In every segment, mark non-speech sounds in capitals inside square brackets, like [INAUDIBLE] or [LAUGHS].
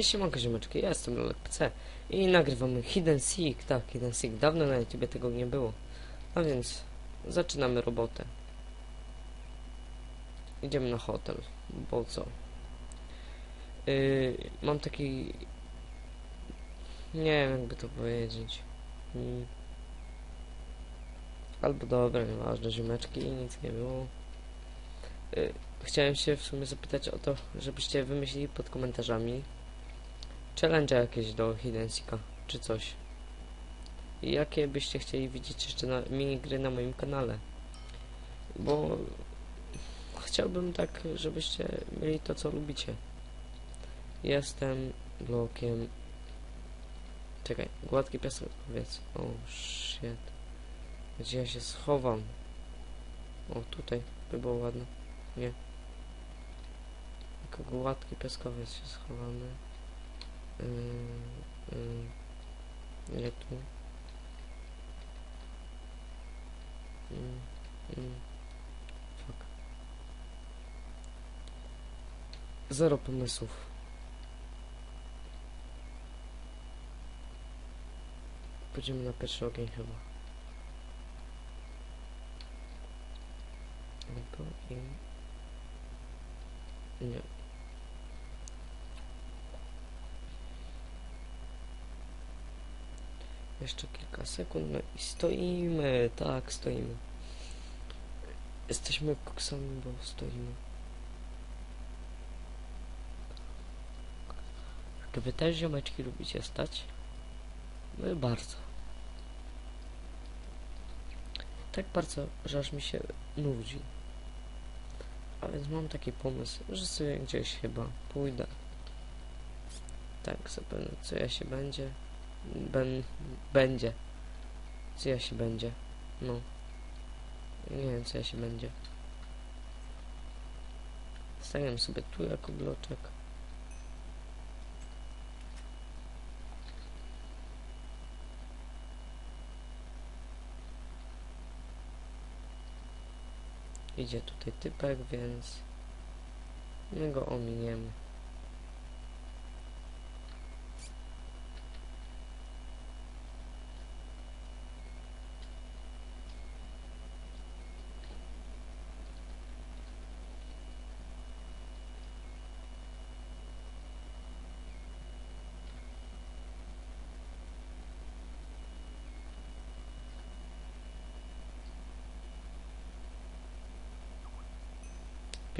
Hej, siemanko ziomeczki, ja jestem Lolek PC i nagrywamy Hidden Seek, tak, Hidden Seek, dawno na YouTubie tego nie było. A więc zaczynamy robotę. Idziemy na hotel, bo co? Yy, mam taki... Nie wiem jakby to powiedzieć. Mm. Albo dobra, nieważne, ziomeczki, nic nie było. Yy, chciałem się w sumie zapytać o to, żebyście wymyślili pod komentarzami challenge jakieś do Hidden Seeka, czy coś. I jakie byście chcieli widzieć jeszcze na minigry na moim kanale. Bo chciałbym tak, żebyście mieli to, co lubicie. Jestem blokiem... Czekaj, gładki piaskowiec. O, shit. Gdzie ja się schowam? O, tutaj by było ładne. Nie. Jako gładki piaskowiec się schowamy. Yy, yy, nie tu. Yy, yy. Fuck. Zero pomysłów. Pójdziemy na pierwszy ogień chyba. Nie. Jeszcze kilka sekund, no i stoimy, tak, stoimy. Jesteśmy koksami, bo stoimy. Czy wy też ziomeczki lubicie stać? My bardzo. Tak bardzo, że aż mi się nudzi. A więc mam taki pomysł, że sobie gdzieś chyba pójdę. Tak, zapewne co ja się będzie. Ben, będzie. Co ja się będzie? No. Nie wiem, co ja się będzie. Stawiam sobie tu jako bloczek. Idzie tutaj typek, więc my go ominiemy.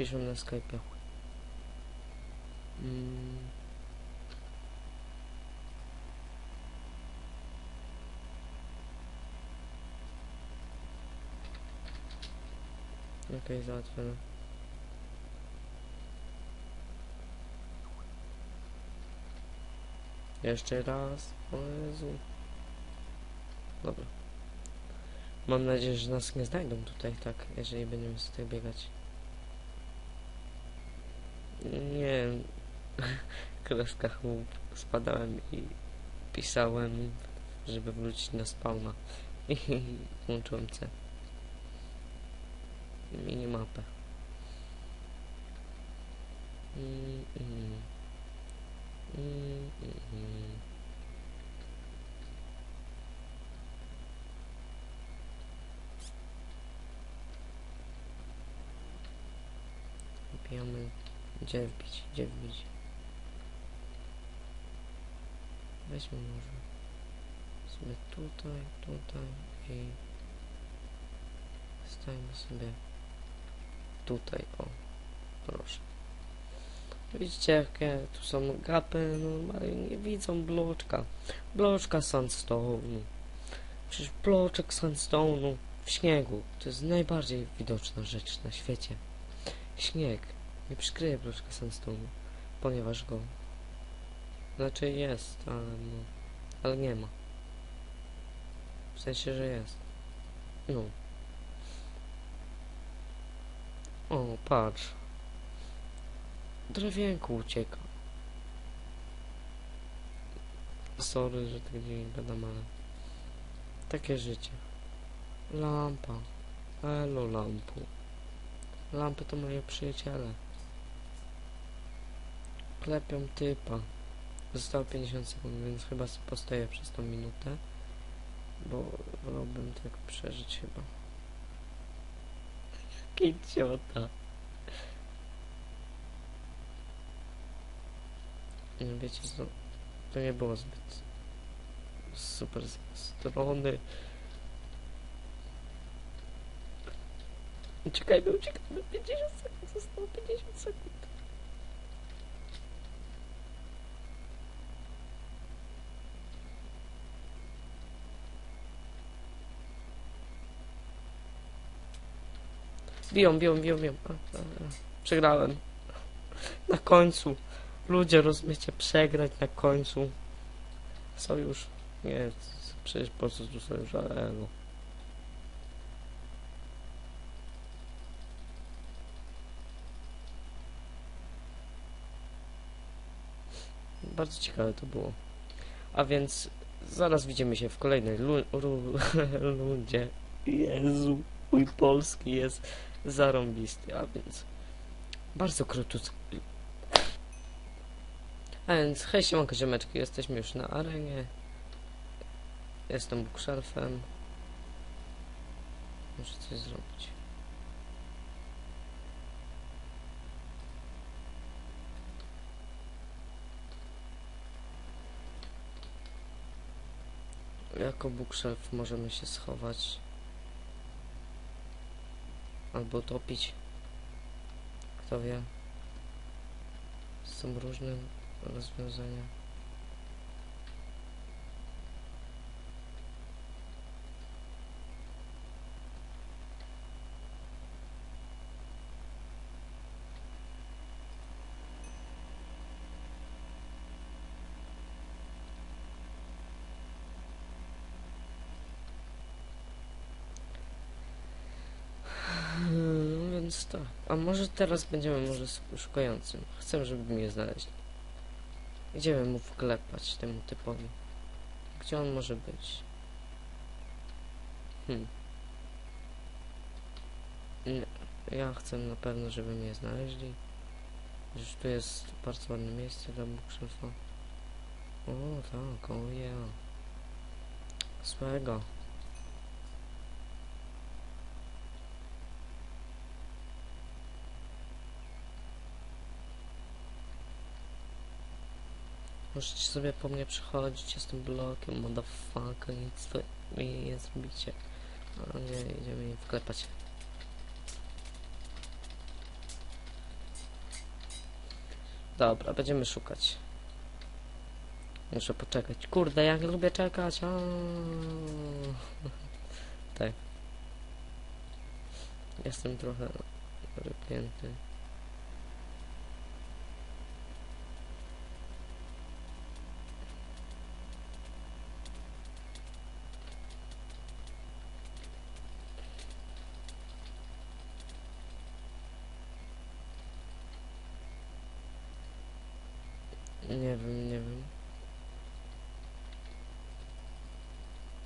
Piszą na Skype'ie. Mm. Okej, załatwione. Jeszcze raz. O Jezu. Dobra. Mam nadzieję, że nas nie znajdą tutaj, tak, jeżeli będziemy tutaj biegać. Nie [LAUGHS] kreskach mu spadałem i pisałem, żeby wrócić na spawna [LAUGHS] i włączyłem C. Minimapę. Mm. Mm, mm, mm. Gdzie wbić, gdzie wbić? Weźmy może sobie tutaj, tutaj i stajemy sobie tutaj, o, proszę. Widzicie jakie tu są gapy, normalnie nie widzą bloczka. Bloczka sandstone'u. Przecież bloczek sandstone'u w śniegu to jest najbardziej widoczna rzecz na świecie. Śnieg. Nie przykryję bloczka sandstone'u, ponieważ go... Znaczy jest, ale no... Ale nie ma. W sensie, że jest. No. O, patrz. Drewienku ucieka. Sorry, że tak nie gadam, ale... Takie życie. Lampa. Elo lampu. Lampy to moje przyjaciele. Klepią typa. Zostało 50 sekund, więc chyba postoję przez tą minutę. Bo wolałbym tak przeżyć chyba. [LAUGHS] Kiciota. No wiecie co, to nie było zbyt super z strony. Uciekajmy, uciekajmy, 50 sekund, zostało 50 sekund. Biją, biją, biją, biją. Przegrałem. Na końcu. Ludzie, rozumiecie, przegrać na końcu. Sojusz. Nie, przecież po co tu sojusz, ale no. Bardzo ciekawe to było. A więc zaraz widzimy się w kolejnej lu-. [LAUGHS] Jezu, mój polski jest zarąbisty, a więc bardzo krótko. A więc hej siemanko ziomeczki, jesteśmy już na arenie. Jestem bookshelfem. Muszę coś zrobić. Jako bookshelf możemy się schować. Albo topić. Kto wie. Są różne rozwiązania. A może teraz będziemy może szukającym. Chcę, żeby mnie znaleźli. Idziemy mu wklepać temu typowi. Gdzie on może być? Hmm. Nie. Ja chcę na pewno, żeby mnie znaleźli. Już tu jest bardzo ładne miejsce dla bookshelfa. O, tak, o ja. Złego. Możecie sobie po mnie przychodzić, jestem blokiem, motherfucker, nic mi nie zrobicie. A nie, idziemy im wklepać. Dobra, będziemy szukać. Muszę poczekać. Kurde, jak lubię czekać. [LAUGHS] Tak. Jestem trochę rypnięty. Nie wiem, nie wiem.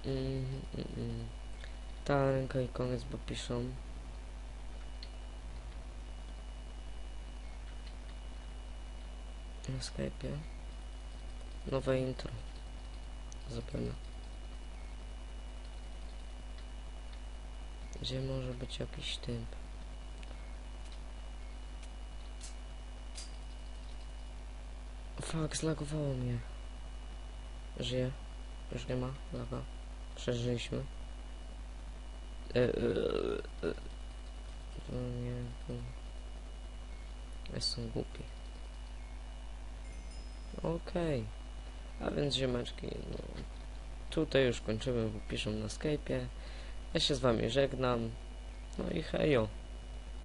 Mm, mm, mm. Ta ręka i koniec, bo piszą. Na Skype'ie. Nowe intro. Zapewne. Gdzie może być jakiś typ? Fuck, zlagowało mnie. Żyje. Już nie ma laga. Przeżyliśmy. E, e, e. To nie... To... Jestem głupi. Okej. A więc ziomeczki, no... Tutaj już kończymy, bo piszą na Skype'ie. Ja się z wami żegnam. No i hejo.